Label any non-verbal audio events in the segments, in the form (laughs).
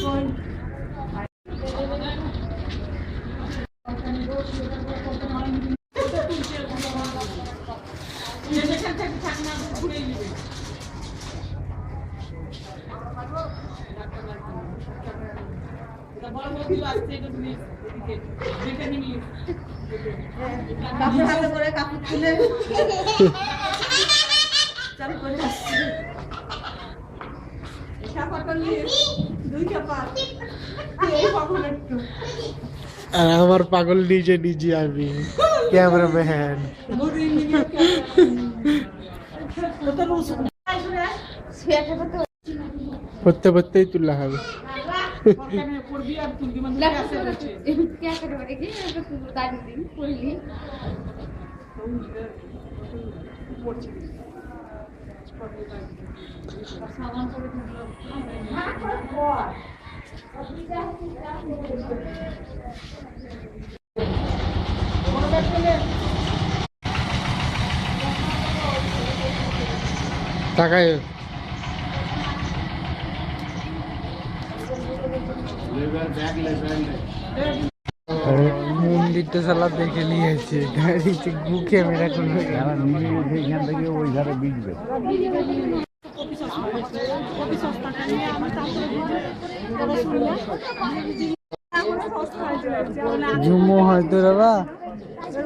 হুম যেখান থেকে ঠাকুমা ঘুরে নিবে এটা বড় মহিলা আসছে এটা তুমি এদিকে দেখে নিবি কাপড় হাতে আর আমার পাগল নিজে নিজে আমি। ক্যামেরাম্যান পড়তে পড়তেই তোলা হবে। পড়বি আসে রয়েছে क्या মন্দিরটা সালা দেখে নিয়েছে গাড়িতে গু ক্যামেরা করবে যারা নিয়ে উঠে এখান থেকে ওই ধারে বিজবে ঝুমো হয়তো বাবা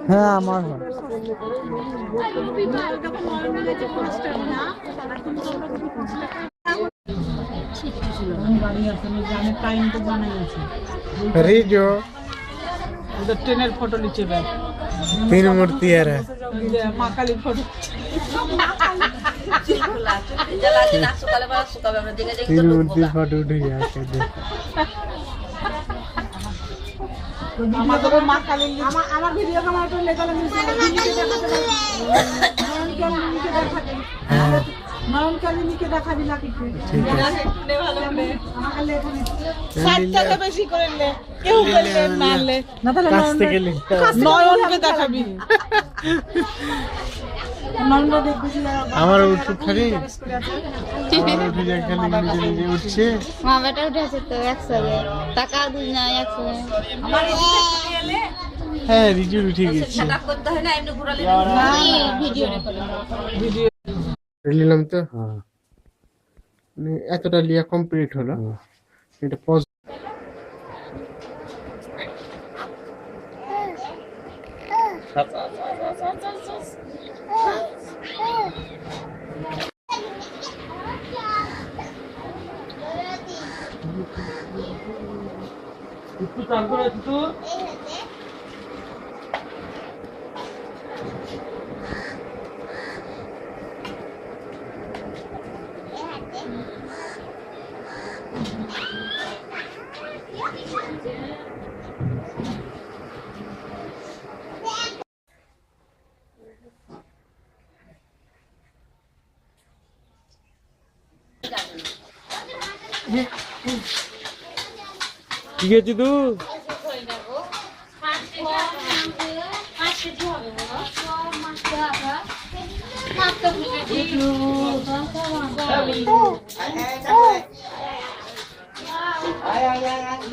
হ্যাঁ আমার হয়। রিজো। ওদের ট্রেনের ফটো নিচে ব্যাগ তিন মূর্তি আর মা কালীর ফটো তিন মূর্তি ফটো উঠে যাচ্ছে আমাদের মা কালীর আমার আমার ভিডিও ক্যামেরা তো দেখাতে দেখাতে হ্যাঁ দেখাবি ঠিক আছে। বেশি করে কেউ বললে না লে না। তাহলে। নয়নকে দেখাবি। আমার উঠে খালি। আমার উঠে যায় খালি নিজে নিজে উঠছে। মা বেটা উঠে তো একসাথে টাকা দুই না একসাথে হ্যাঁ রিজু উঠে গেছে। ভিডিও ভিডিও নিলাম তো। মানে এতটা লিয়া কমপ্লিট হলো। এটা পজ ঠিক আছে তু।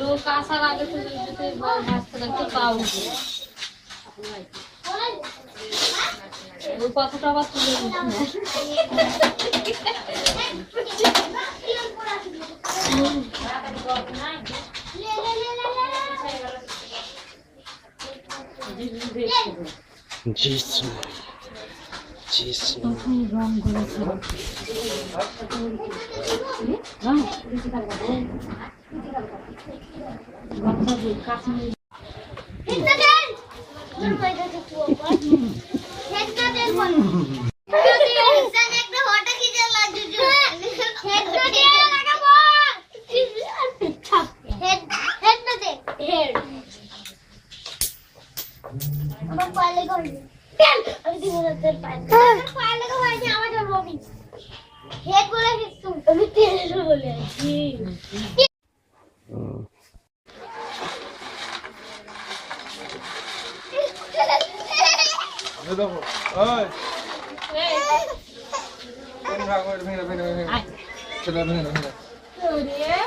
লোক আসার আগে পাও ওই কথাটা আবার তুলে দিচ্ছি জিসু জিসু আমার পায়ে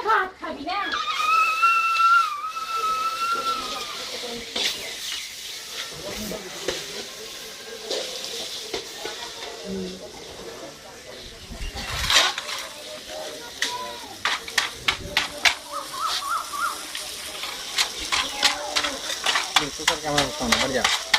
ভাত খাবি না সুসার কেমন হতো না বাড়ি যাও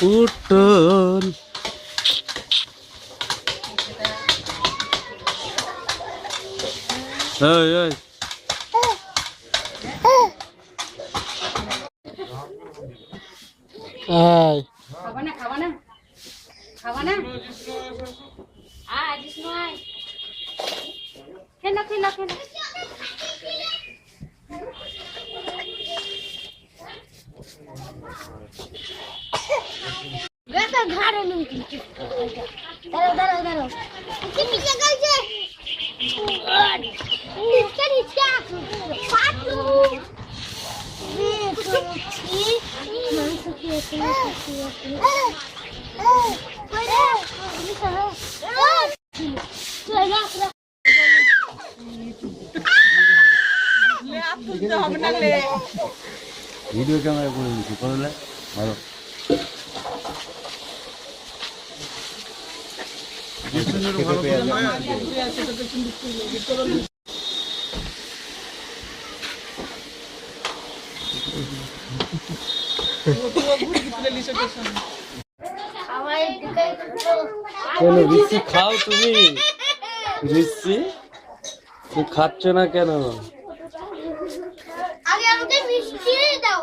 পুটল এই এই এই খাবা না খাবা না খাবা না আয় বিষ্ণু আয় খেলো খেলো খেলো বেটা ঘাড়ে নুন দাঁড়াও দাঁড়াও দাঁড়াও। কি নিচে গেছে নিচে নিচে। পাটু মাংস খেয়েছে ভিডিও ক্যামেরা করে দিচ্ছি করলে ভালো। খাও তুমি? রিসি? তুমি খাচ্ছ না কেন? দাও।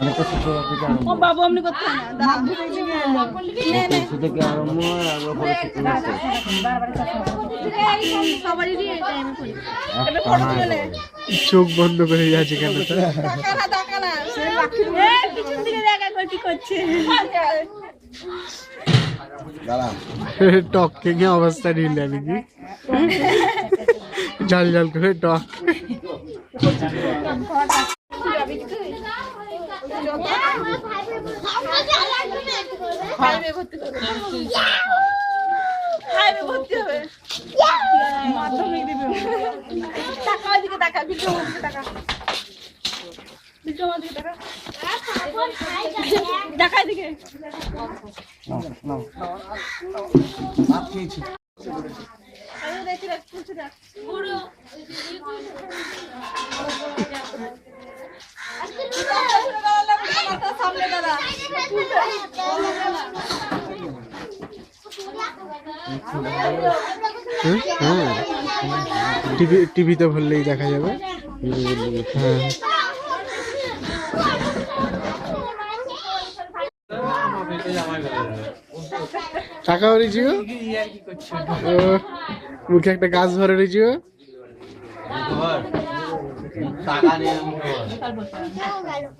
লাই পাপড় তো খেলো অনেক কিছু করা থেকে আরম্ভ ও বাবু এমনি করতে হয় না দাঁড়া ধরে দিকে এলো। নে, নে। কিছু থেকে আরম্ভ হয় আর ওপরে কিছু আছে এবার ফটো তুলে নে। চোখ বন্ধ করে যাচ্ছে কেন টক খেয়ে অবস্থা নিলে নাকি জল জল করে টক। ফাইভে ভর্তি। ফাইভে ভর্তি হবে। মাধ্যমিক দিবে। তাকা ওইদিকে তাকা, বিক্রম ওইদিকে তাকা। দেখা এদিকে। টিভিতে ভরলেই দেখা যাবে। হ্যাঁ। টাকা রয়েছি ও, মুখে একটা গাছ ভরে রয়েছি ও খাওয়া শুটকা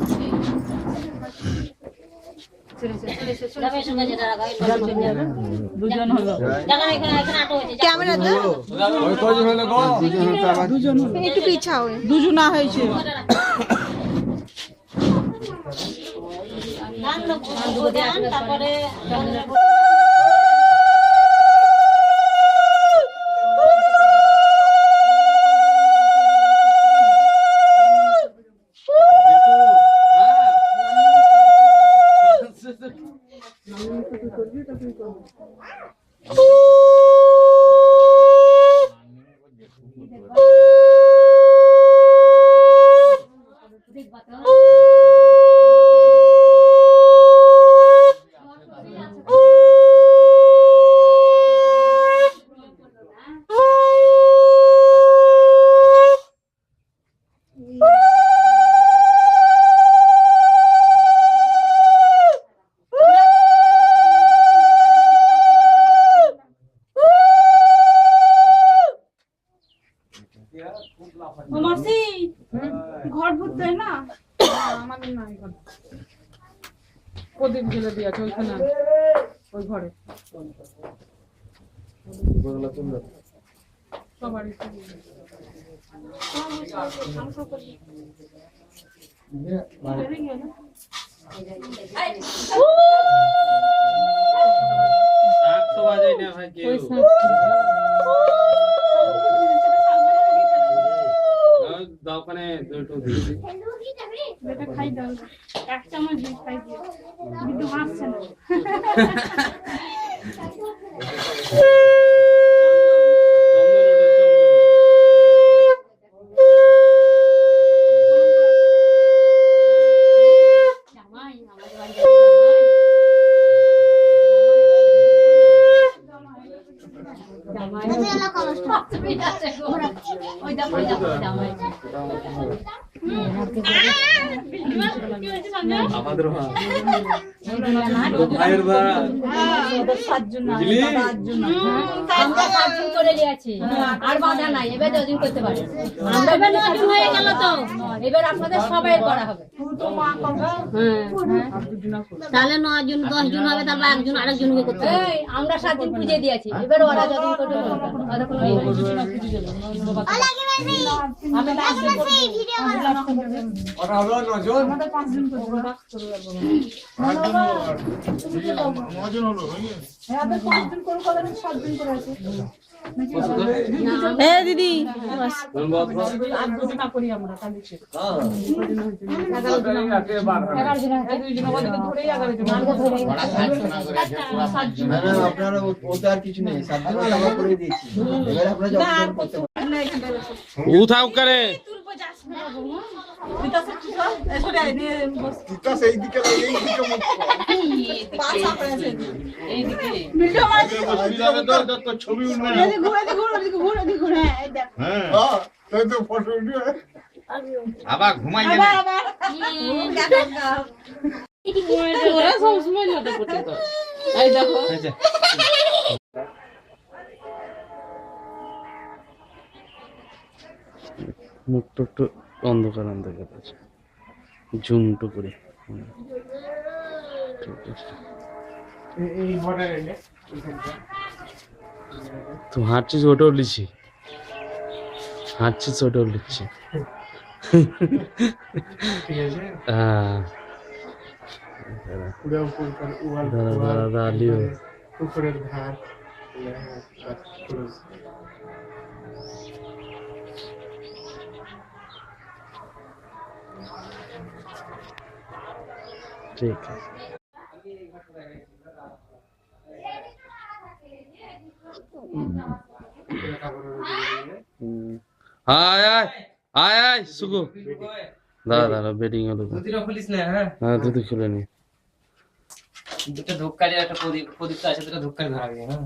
ক্যামেরা দে একটু পিছাও দুজনা হয়েছে দেখবা তো ও মাসি ঘর ভরতে হয় না আমাদের নাই ঘর প্রদীপ গেলে দিয়েছে ওইখানে। ওই ঘরে। সবারই দোকানে বেটা খাই দাও। এক চামচ দুধ খাই দিও। কিন্তু মাছ না (laughs) জামাই আমাদের বাড়ি যাবে জামাই জামাই তুমি যাচ্ছে গো। ওই দেখো ওই দেখো জামাই কি হয়েছে সঞ্জয় ভাইয়ের ভাই বুঝলি আমরা পাঁচজন করে নিয়েছি আর বাধা নাই এবার যদিন করতে পারে আমরা এবার নজন হয়ে গেল তো এবার আপনাদের সবাই করা হবে তাহলে নয় জন দশ জন হবে তারপর একজন আরেকজনকে করতে হবে আমরা সাত দিন পুজো দিয়েছি এবার ওরা যদিন করতে পারবে দিদি আপনারা ওটা আর কিছু নেই। সাত দিন জমা করে দিয়েছি এবার আপনারা উঠাও করে। ছবি উঠবে এদিকে ঘুরে এদিকে ঘুরে এদিকে ঘুরে এদিকে ঘুরে হ্যাঁ, এই দেখ। তাই তো ফটো উঠবে আবার ঘুমাই আবার সবসময় এই দেখো। মুখটা একটু অন্ধকার অন্ধকার আছে ঝুমটো করে তো হাঁটছিস ওটাও লিছি হাঁটছিস ওটাও লিখছি হ্যাঁ দাঁড়া দাঁড়া দাঁড়া লিও উপরের ধার ঠিক আছে। আয় আয় আয় আয় সুগু। দাঁড়া দাঁড়া বেডিং হলো তো। দুটো খুলিস না হ্যাঁ? হ্যাঁ দুটো খুলে নি। দুটো ধূপকারি একটা প্রদীপ প্রদীপ তো আছে দুটো ধূপকারি ধরা হ্যাঁ?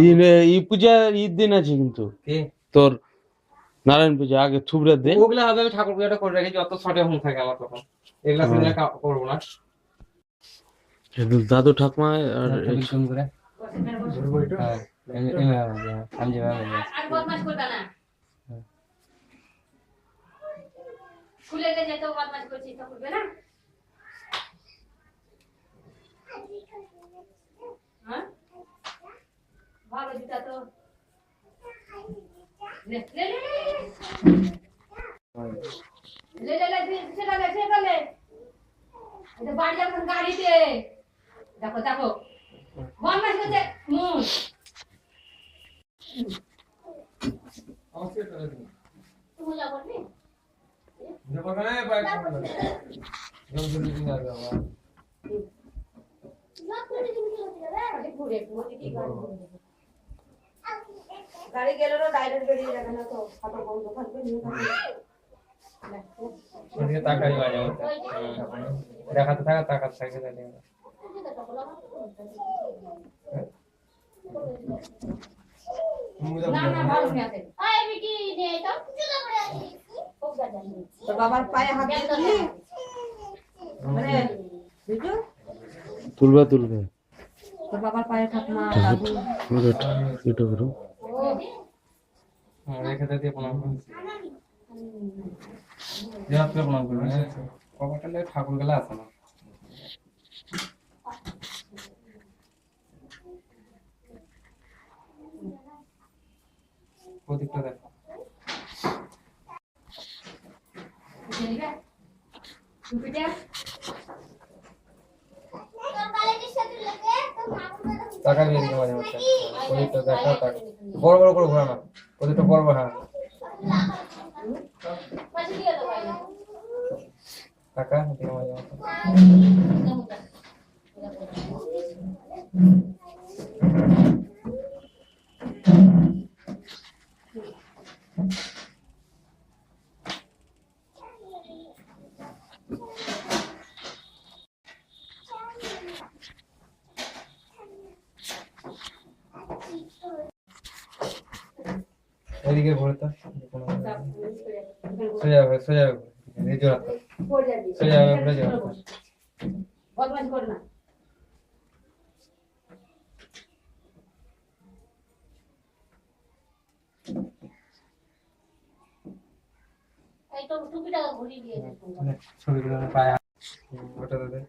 ঈদ ঈদ পূজা ঈদ দিন আছে কিন্তু। তোর নারায়ণ পূজা আগে থুবড়া দে। ওগুলা হবে আমি ঠাকুর পূজাটা করে রেখেছি অত শর্টে হোম থাকে আমার তখন এগুলা করব না। দাদু ঠাকুমা আর সুন্দর করে। হ্যাঁ আমি যেভাবে তো বদমাশ করছিস তো করবে না? হ্যাঁ? ভালো দিতা তো। লে লে লে লে লে লে লে সেটা লে সেটা লে এটা বাড়ি যাবেন গাড়িতে দেখো দেখো বদমাশ করছে মুখ তুমি যা বলবি ঘুরে ঘুরে কি গান গাড়ি গেলে ডাইরেক্ট বেরিয়ে যাবে না তো হাঁটা বন্ধ থাকবে নিয়ে থাকবে ওদিকে তাকাই মাঝে মধ্যে দেখাতে থাকা তাকাতে থাকে তাহলে না না ভালো নিয়ে আসে আয় বিটি নে তো খুব গাজা তোর বাবার পায়ে হাত দিয়ে দিলি মানে বুঝছ তুলবা তুলবে তোর বাবার পায়ে ঠাকুমা এটা করো হ্যাঁ, দিয়ে প্রণাম করুন দেওয়ার করে প্রণাম করবেন কবারটা ঠাকুর গেলে আসে না। প্রদীপটা দেখো। টাকা দিয়ে মাঝে প্রদীপটা দেখা বড় বড় করে ঘোরানো তো বড় হ্যাঁ। টাকা এদিকে ঘুরে তো। সোজা হবে সোজা হবে। এই জোড়া সোজা হবে ঘুরে জোড়া বদমাশ কর না। ছবিগুলো পায়ে ওটা দে।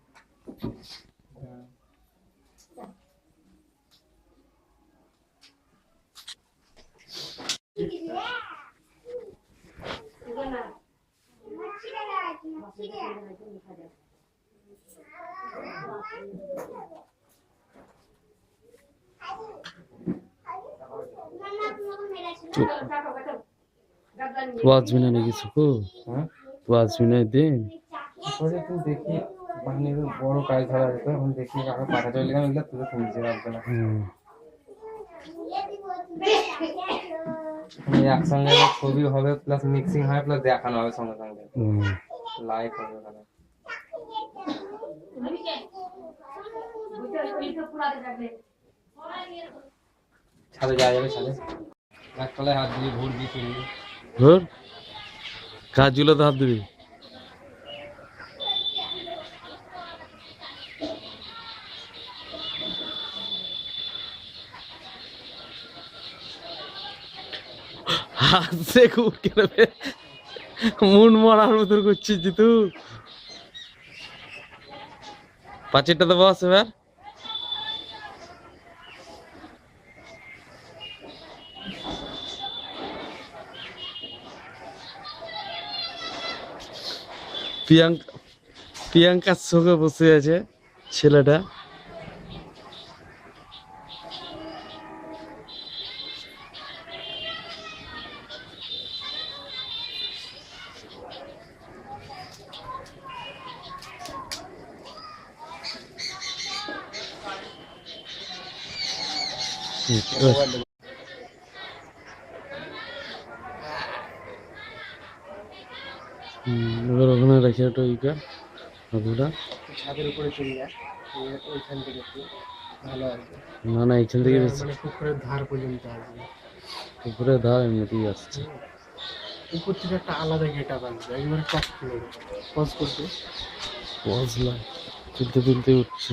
তো আসবি না নাকি সুকু হ্যাঁ তো আসবি না দিন দেখি মানে বড় কাজ ধরা যেত এখন দেখি কাকে পাঠা চলে গেলাম এগুলো তুলে তুলছে রাখবে না। মানে একসঙ্গে ছবি হবে প্লাস মিক্সিং হয় প্লাস দেখানো হবে সঙ্গে সঙ্গে। লাইভ হবে ওখানে। ছাদে যাওয়া যাবে ছাদে। একতলায় হাত দিয়ে ভোর দিয়ে চলে। ধর। কাজগুলো তো হাত দিবি। হাসছে খুব কেন রে? মন মারার মতো করছিস তুই। পাঁচেরটা তো বস এবার। প্রিয়াঙ্কা প্রিয়াঙ্কার চোখে বসে আছে ছেলেটা। এবার ওখানে রেখে ওটা ইকা বাবুটা ছাদের উপরে চলে যায় ওইখান থেকে একটু ভালো আসবে। না না এখান থেকে মানে পুকুরের ধার পর্যন্ত আসবে। উপরে ধার এমনিতেই আসছে। উপর থেকে একটা আলাদা গেট আপ আসবে একবারে টপ ফ্লোরে। পজ করতে বসলাম তুলতে তুলতে উঠছে